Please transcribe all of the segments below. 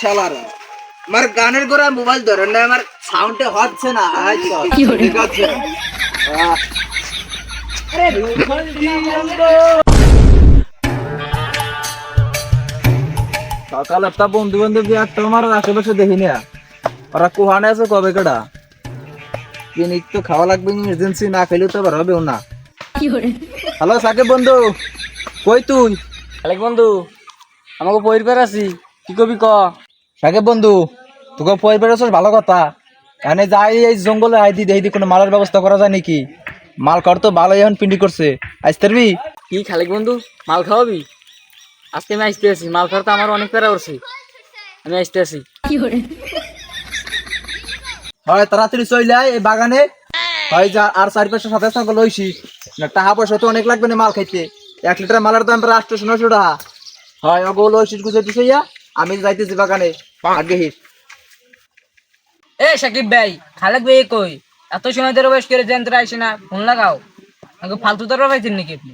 শালার আমার গানের করে মোবাইল ধরেন না আমার সাউন্ডে হচ্ছে না। ঠিক আছে। সকাল একটা বন্ধু বান্ধব একটা আমার আশেপাশে দেখি না। ওরা কোহানে আছে কবে কেডা? পিনিক তো খাওয়া লাগবে ইমার্জেন্সি না খেলে তো আবার হবেও না। হ্যালো সাকিব বন্ধু কই তুই? আলেক বন্ধু আমাকে পরিবার আছি কি কবি ক? সাকিব বন্ধু তোকে পরিবার ভালো কথা। এখানে যাই এই জঙ্গলে আই দি দেখি কোনো মালের ব্যবস্থা করা যায় নাকি? মাল কর তো ভালো এখন পিন্ডি করছে। আইস তারবি? কি খালেক বন্ধু মাল খাওয়াবি? আজকে আমি আসতে আছি মাল খাওয়ার খাওয়াতে আমার অনেক প্যারা করছি। আমি আসতে আছি। হয় তাড়াতাড়ি চলে আয় এই বাগানে। হয় যা আর চারি পাঁচশো সাতাশ টাকা লইছি টাকা পয়সা তো অনেক লাগবে না মাল খাইতে। এক লিটার মালের দাম প্রায় আটশো নশো টাকা। হয় ওগো লইছিস গুছে দিছে ইয়া। আমি যাইতেছি বাগানে। আগে হিস এ সাকিব ভাই খালেক ভাই কই? এত সময় ধরে বয়স করে যন্ত্র আইসে না ফোন লাগাও। আমাকে ফালতু তোর পাইছেন নাকি আপনি?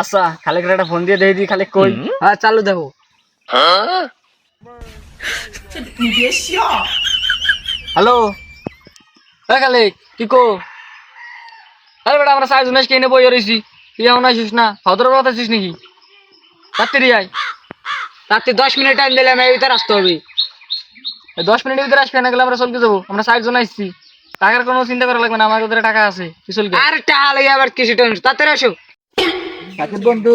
আচ্ছা খালেক একটা ফোন দিয়ে দেখি খালেক কই? হ্যাঁ চালু দেখো। হ্যালো? হ্যাঁ খালেক কি কো? আরে বেটা আমরা সাইজ উনিশ কিনে বই রয়েছি তুই এমন আসিস না? ফালতুর কথা আছিস নাকি? রাত্রি আয়। রাত্রি দশ মিনিট টাইম দিলে আমি এই ভিতরে আসতে হবে দশ মিনিটের ভিতরে আসবে না গেলে আমরা চলকে যাব। আমরা ষাট জন আসছি। টাকার কোনো চিন্তা করা লাগবে না আমার কাছে টাকা আছে। চলকে। আর টাকা লাগে আবার কিছু টেনশন তাড়াতাড়ি আসো। সাকিব বন্ধু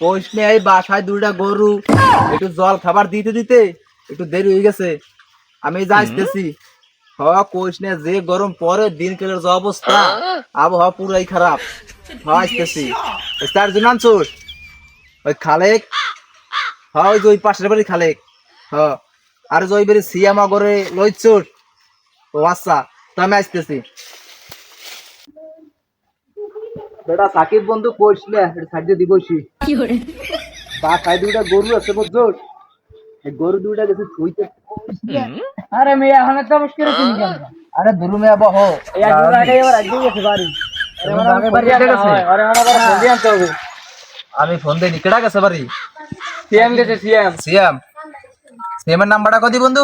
কোষ নিয়ে এই বাসায় দুইটা গরু একটু জল খাবার দিতে দিতে একটু দেরি হয়ে গেছে। আমি যা আসতেছি। হ কোষ নিয়ে যে গরম পরে দিন কেলের যে অবস্থা আবহাওয়া পুরাই খারাপ। হ আসতেছি। তার জন্য আনছোস ওই খালেক হ ওই যে ওই পাশের বাড়ি খালেক। হ আর যে ওই বাড়ি লইছোস ও আচ্ছা তো আমি আসতেছি। বেটা সাকিব বন্ধু কইছিলে দিবসি বা খাই দুইটা গরু আছে গরু দুইটা গেছে থুইতে। আরে মেয়ে এখন তো মুশকিল আছে আরে দুরু মে আবা হো এই দিন আগে এবার আগে গেছে বাড়ি। আরে আমার বাড়ি আগে গেছে? আরে আমার ফোন দিয়ে আনতে হবে আমি ফোন দেই কেডা গেছে বাড়ি? সিএম গেছে সিএম সিয়াম সিয়ামের নাম্বারটা কদি বন্ধু।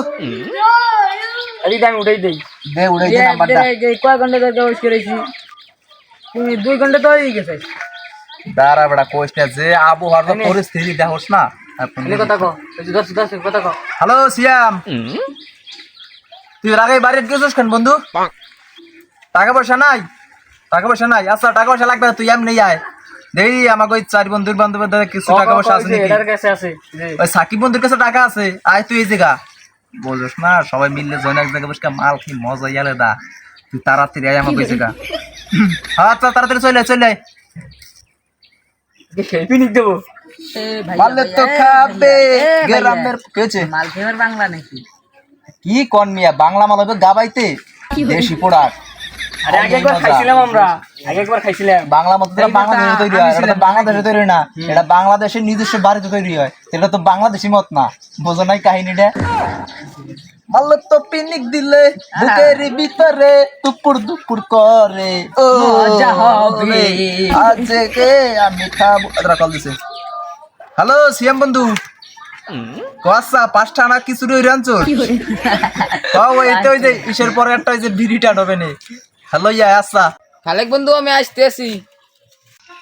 আরে আমি উঠাই দেই। দে উড়ে দে নাম্বারটা। কয় ঘণ্টা ধরে বয়স করেছি তুমি দুই ঘণ্টা তো হয়ে গেছে। দাঁড়া বেটা কোচ না যে আবহাওয়ার পরিস্থিতি দেখোস না? এনে কথা কো দশ দশ কথা কো হ্যালো সিয়াম তুই এর আগে বাড়িতে গেছিস কেন বন্ধু? টাকা পয়সা নাই? টাকা পয়সা নাই? আচ্ছা টাকা পয়সা লাগবে তুই এমনি আয়। দেখি আমাকে ওই চার বন্ধুর বান্ধবের দ্বারা কিছু টাকা পয়সা আছে নাকি? ওই সাকিব বন্ধুর কাছে টাকা আছে? আয় তুই এই জায়গা। বলছিস না সবাই মিললে এক জায়গায় বসে মাল খেয়ে মজা ইয়ালে দা। তুই তাড়াতাড়ি আয় আমাকে ওই জায়গা। আচ্ছা তাড়াতাড়ি চলে চলে আয়। পিনিক দেবো। মারলে তো খাবে। গ্রামের কেছে মাল ফেভার বাংলা নাকি? কি কন মিয়া বাংলা মাল হবে গাবাইতে দেশি পোড়াক। আরে আগে একবার খাইছিলাম আমরা। আগে একবার খাইছিলাম। বাংলা মতো বাংলাদেশে তৈরি হয় এটা বাংলাদেশে তৈরি না এটা বাংলাদেশের নিজস্ব বাড়িতে তৈরি হয়। এটা তো বাংলাদেশি মত না। বোঝো নাই কাহিনীটা? মারলে তো পিনিক দিলে বুকের ভিতরে টুকুর দুপুর করে। ও মজা হবে। আজকে আমি খাব। আদরা কল দিছে। হ্যালো সিএম বন্ধু। কসা পাঁচটা আনা কিছু রই আনছো ও এই তো ওই যে ইসের পরে একটা ওই যে বিড়িটা ডবে নে হ্যালো ইয়া আচ্ছা খালেক বন্ধু আমি আসতে আসি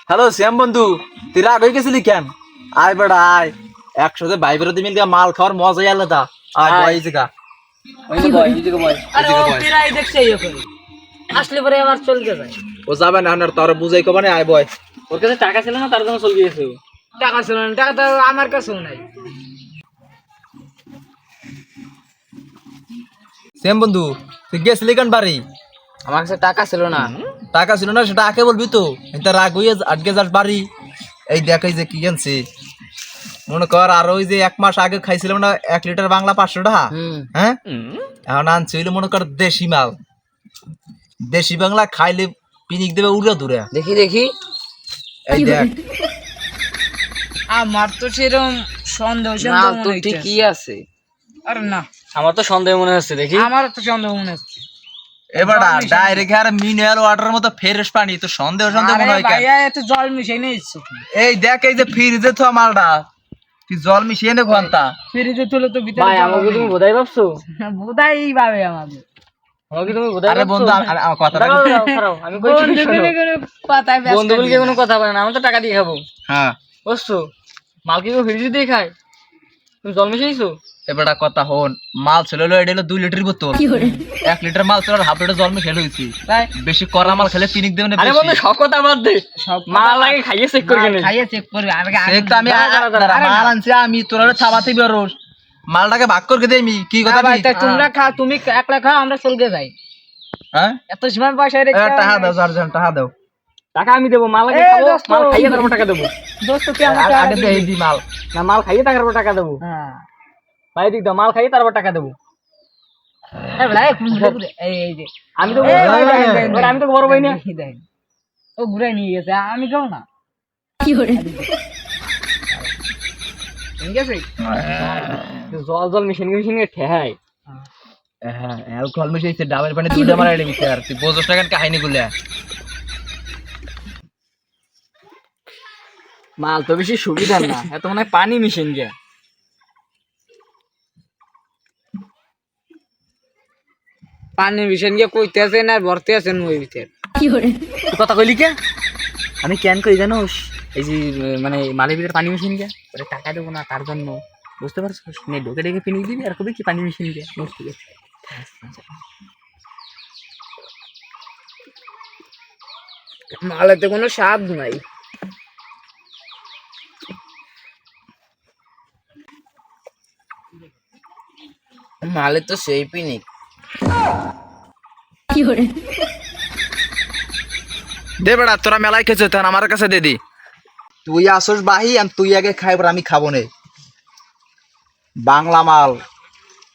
হ্যালো শ্যাম বন্ধু তুই রাগ হয়ে গেছিলি কেন? আয় বেড়া আয়। একসাথে ভাই বেরোতে মিল মাল খাওয়ার মজাই আলাদা। আয়। বয় এই জায়গা। আসলে পরে আবার চলতে যায়। ও যাবে না আর তোর বুঝাই কবা না আয় বয়। ওর কাছে টাকা ছিল না তার জন্য চলে গিয়েছে টাকা ছিল না টাকা তো আমার কাছেও নাই। শ্যাম বন্ধু তুই গেছিলি কেন বাড়ি? আমার কাছে টাকা ছিল না। টাকা ছিল না সেটা আগে বলবি তো? এটা রাগ হয়ে আটকে যাস বাড়ি। এই দেখ এই যে কি আনছি। মনে কর আর ওই যে এক মাস আগে খাইছিলাম না এক লিটার বাংলা পাঁচশো টাকা। হ্যাঁ? এখন আনছি হইলে মনে কর দেশি মাল। দেশি বাংলা খাইলে পিনিক দেবে উড়ে দূরে। দেখি দেখি। এই দেখ। আমার তো সেরকম সন্দেহ না সন্দেহ মনে হচ্ছে ঠিকই আছে। আরে না। আমার তো সন্দেহ মনে হচ্ছে দেখি। আমার তো সন্দেহ মনে হচ্ছে। এবার ডাইরেক্ট আর মিনারেল মতো ফ্রেশ পানি তো সন্দেহ সন্দেহ মনে হয় কেন? ভাইয়া এত জল মিশাই নিয়ে এই দেখ এই যে ফ্রিজে তো মালটা তুই জল মিশিয়ে নে ঘণ্টা? ফ্রিজে তুলে তো ভিতরে ভাই আমাকে তুমি বোধাই ভাবছ? বোধাই আমাকে। বন্ধু কোনো পাতায় ব্যস্ত বন্ধু বলকে কোনো কথা বলে না আমি তো টাকা দিয়ে খাব। হ্যাঁ। বুঝছ? মাল ফ্রিজে দিয়ে খায়? তুমি জল মিশাইছো? এবারটা কথা হন মাল ছিল হলো এটা হলো দুই লিটার বোতল। এক লিটার মাল ছিল হাফ লিটার জল মিশে লইছি বেশি করা মাল খেলে পিনিক দেবে না আরে বন্ধু বাদ দে। সব মাল আগে খাইয়ে চেক করে কিনে। খাইয়ে চেক করবে। আমি আগে- তো আমি মাল আনছি আমি তোরা থাবাতে বেরোস মালটাকে ভাগ করে দে আমি কি কথা না ভাই তোমরা খাও তুমি একলা খাও আমরা চলকে যাই। হ্যাঁ? এত সময় পয়সা এ, টাকা দাও চারজন টাকা দাও। টাকা আমি দেবো মাল আগে খাব মাল খাইয়ে তারপর টাকা দেবো। আগে আগে এই দি মাল। না মাল খাইয়ে তারপর টাকা দেবো। হ্যাঁ। ভাই দিক দাও মাল খাইয়ে তারপর টাকা দেবো। আমি তো আমি তো বড় ভাই না। ও ঘুরে নিয়ে গেছে আমি খাব না। ঠিক আছে জল জল মেশিন মেশিন ঠেহাই হ্যাঁ। অ্যালকোহল মিশাইছে ডাবের পানি দুইটা মারাই দিছে আর তুই বোঝস না কাহিনী গুলা। মাল তো বেশি সুবিধার না। এত মনে হয় পানি মেশিন গে। পানি মিশন গিয়ে কইতে আছেন আর ভরতে আছেন ওই ভিতরে। তুই কথা কইলি কে? আমি কেন কই জানোস এই যে মানে মালের ভিতরে পানি মেশিন গে। ওরে টাকা দেবো না তার জন্য। বুঝতে পারছিস? নে ঢোকে ঢেকে পিনি দিবি আর কবি কি পানি মেশিন গে? নোট ঠিক আছে। মালেতে কোনো স্বাদ নাই। মালে তো সেই পিনিক। দে বেড়া তোরা মেলায় খেয়েছে তখন আমার কাছে দে দি। তুই আসস বাহি আর তুই আগে খাইবার আমি খাব নে। বাংলা মাল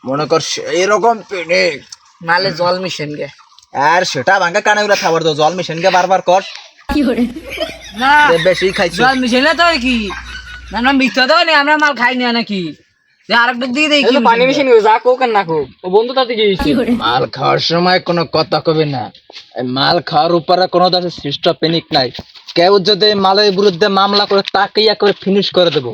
মনে কর এরকম পিনিক। মালে জল মিশন গে। আর সেটা ভাঙ্গা কানে গুলা খাবার দাও জল মিশন কে বারবার কর। না দে বেশি খাইছিস জল মিশন না তো কি? না না মিথ্যা তো আমরা মাল খাই না নাকি? যে আরেকটা দিয়ে দেই এই তো পানি মেশিন যা কোক না কোক। ও বন্ধু তাতে কি মাল খাওয়ার সময় কোনো কথা কবে না। মাল খাওয়ার উপরে কোনো দাসের সৃষ্ট পেনিক নাই। কেউ যদি মালের বিরুদ্ধে মামলা করে তাকে করে ফিনিশ করে দেবো।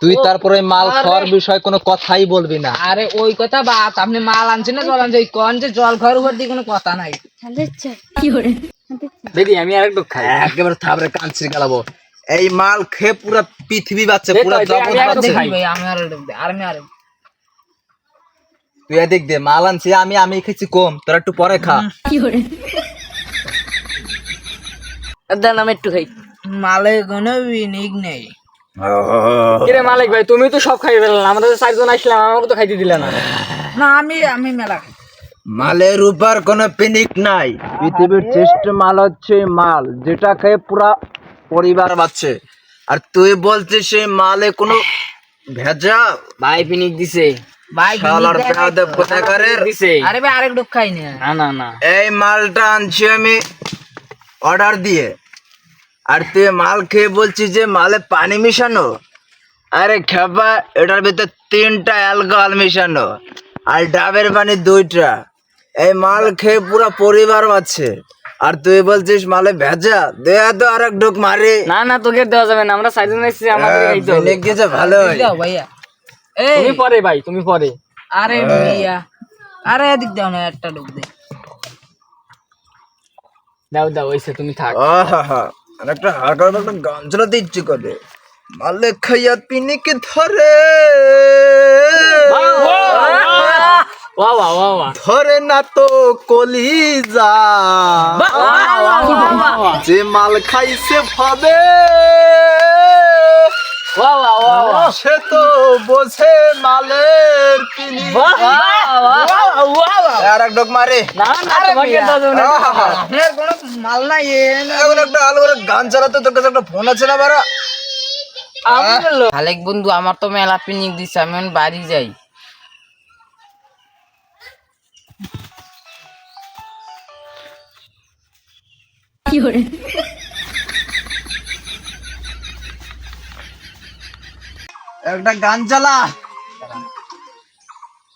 তুই তারপরে মাল খাওয়ার বিষয়ে কোনো কথাই বলবি না। আরে ওই কথা বাত আপনি মাল আনছেন না জল আনছেন? কন যে জল খাওয়ার উপর দিয়ে কোনো কথা নাই। দিদি আমি আর একটু খাই। একেবারে থাবরে কাঞ্চি গেলাবো। এই মাল খেয়ে পুরো পৃথিবী বাচ্চা পুরো জগৎ বাচ্চা আমি আর আর আমি আর তুই এদিক দে মাল আনছি আমি আমি খেয়েছি কম তোরা একটু পরে খা। দেন আমি একটু খাই। মালে কোনো বিনিক নেই। কিরে মালিক ভাই তুমি তো সব খাই ফেললাম আমরা তো চারজন আসলাম আমাকে তো খাইতে দিলে না। না আমি আমি মেলা খাই। মালের উপর কোনো পিনিক নাই। পৃথিবীর শ্রেষ্ঠ মাল হচ্ছে মাল যেটা খেয়ে পুরা পরিবার বাঁচছে। আর তুই বলছিস সেই মালে কোনো ভেজা? ভাই পিনিক দিছে। ভাই শালার বিনিক দেয় নাই পেয়াদে তো। কোথাকারের? দিছে। আরে ভাই আরেক ডুব খাই না। না না না। এই মালটা আনছি আমি অর্ডার দিয়ে। আর তুই মাল খেয়ে বলছিস যে মালে পানি মিশানো? আরে খেপা এটার ভিতরে তিনটা অ্যালকোহল মিশানো আর ডাবের পানি দুইটা। এই মাল খেয়ে পুরো পরিবার বাঁচছে। আর তুই বলছিস মালে ভেজা? দেয়া তো আর এক ঢুক মারি। না না তোকে দেওয়া যাবে না আমরা চারজন এসেছি আমাদের হবে বিনিক দিয়েছে ভালো দাও ভাইয়া। এই। তুমি পরে ভাই তুমি পরে। আরে ভাইয়া। আরে এদিক দাও না একটা ডুব দে। দাও দাও ওইসে তুমি থাক। আহা একটা হালকা একটা গান চালাতে ইচ্ছে করে। মালে খাইয়া পিনিকে ধরে। ওয়া ধরে না তো কলিজা যে মাল খাইছে ভাবে ওয়া ওয়া ওয়া ওয়া সে তো বোঝে মালের পিনি আর এক ডক মারে মাল নাই একটা আলো গান চালাতে তোর কাছে একটা ফোন আছে না বারা আলেক বন্ধু আমার তো মেলা পিনিক দিছে আমি বাড়ি যাই একটা গান চালা।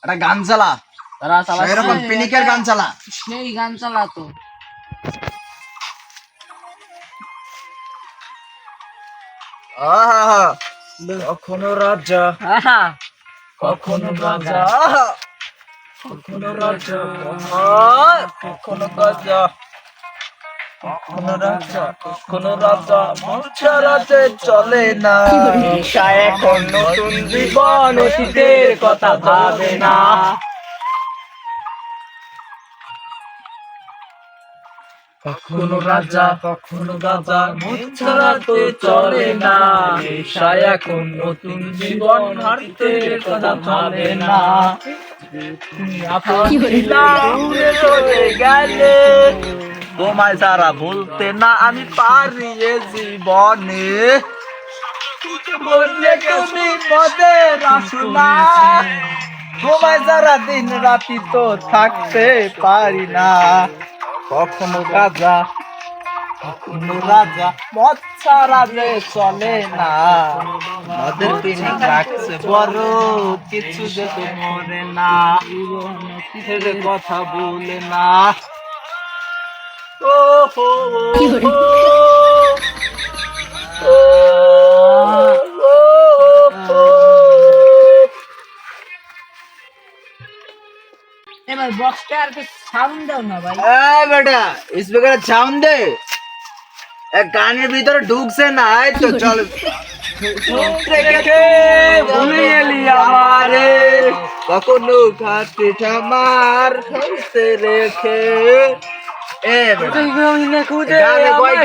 একটা গান চালা। তারা চালা এরকম পিনিকের গান চালা। সেই গান চালাতো আহা। কখনো রাজা। কখনো রাজা। কখনো রাজা। কখনো রাজা। কখনো রাজা রাজে চলে না। ঈশা এখন নতুন জীবন অতীতের কথা ভাবে না। কখনো রাজা কখনো রাজা মূর্ছা রাজে চলে না। নেশায় এখন নতুন জীবন হারিতে কথা ভাবে না। চলে গেলে তোমায় সারা ভুলতে না, আমি পারি এ জীবনে তুমি পদে রাসুনা তোমায় সারা দিন রাতি তো থাকতে পারি না। কখনো রাজা কখনো রাজা, মদ ছাড়া যে চলে না। মদের তিনি রাখছে বড় কিছু যে মরে না। কথা বলে না। ও হো হো, ও, ও, ও, ও। এ ভাই বক্সটা আর কি সাউন্ড দাও না ভাই। এই বেটা স্পিকারে সাউন্ড দে। এক গানের ভিতরে ঢুকছে না এই তো চল। ভুলে গেলি আমারে? কখনো খাতে আমার খাইতে রেখে এ বেটা, গানে কয়?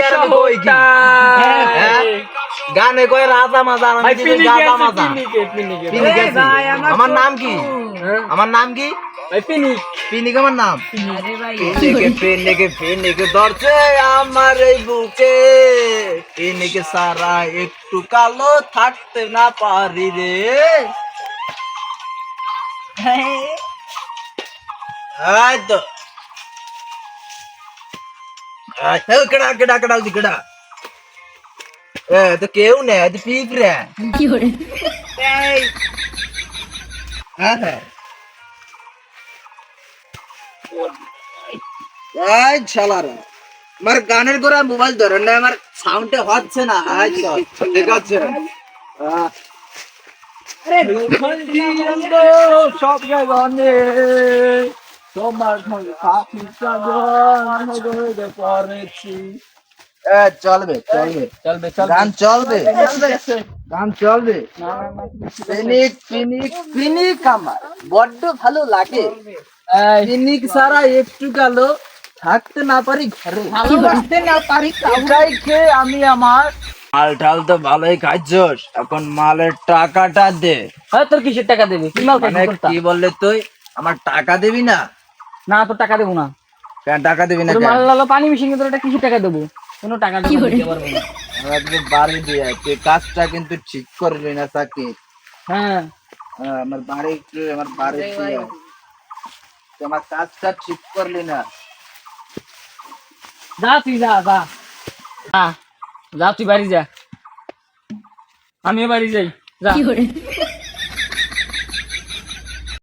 হ্যাঁ? গানে কয় রাজা মাজা আমার নাম কি? আমার নাম কি? পিনিক। আমার নাম? পিনিকে। পিনিকে পিনিকে ধরছে আমার এই বুকে। পিনিকে সারা একটু কালো থাকতে না পারি রে। এই তো। কেডা কেডা কেডা উদি কেডা এ তো কেউ নেই তো পিক রে এই হ্যাঁ এই শালারা আমার গানের করে মোবাইল ধরে না আমার সাউন্ডে হচ্ছে না তো, ঠিক আছে আহ। সব গানে তোমার সাথী সাজন পড়েছি। এ চলবে চলবে। চলবে গান চলবে? গান চলবে পিনিক পিনিক পিনিক আমার। বড্ড ভালো লাগে। পিনিক ছাড়া একটু গেল থাকতে না পারি ঘরে। ভালোবাসতে না পারি খেয়ে আমি আমার মাল টাল তো ভালোই খাইছস। এখন মালের টাকাটা দে। হ্যাঁ তোর কিসের টাকা দেবে? কি মাল মানে কি বললে তুই? আমার টাকা দিবি না? না তো টাকা দেবো না। কেন টাকা দিবি না মাল লালো পানি মিশিয়ে তোর একটা কিসের টাকা দেবো। কোনো টাকা দিতে পারব না। আমরা তোকে বাড়ি দিয়ে তুই কাজটা কিন্তু ঠিক করবি না সাকিব। হ্যাঁ। আমার বাড়ি একটু আমার বাড়ি আমার কাজটা ঠিক করলি না। যা তুই যা যা। যা। যা তুই বাড়ি যা। আমিও বাড়ি যাই। যা।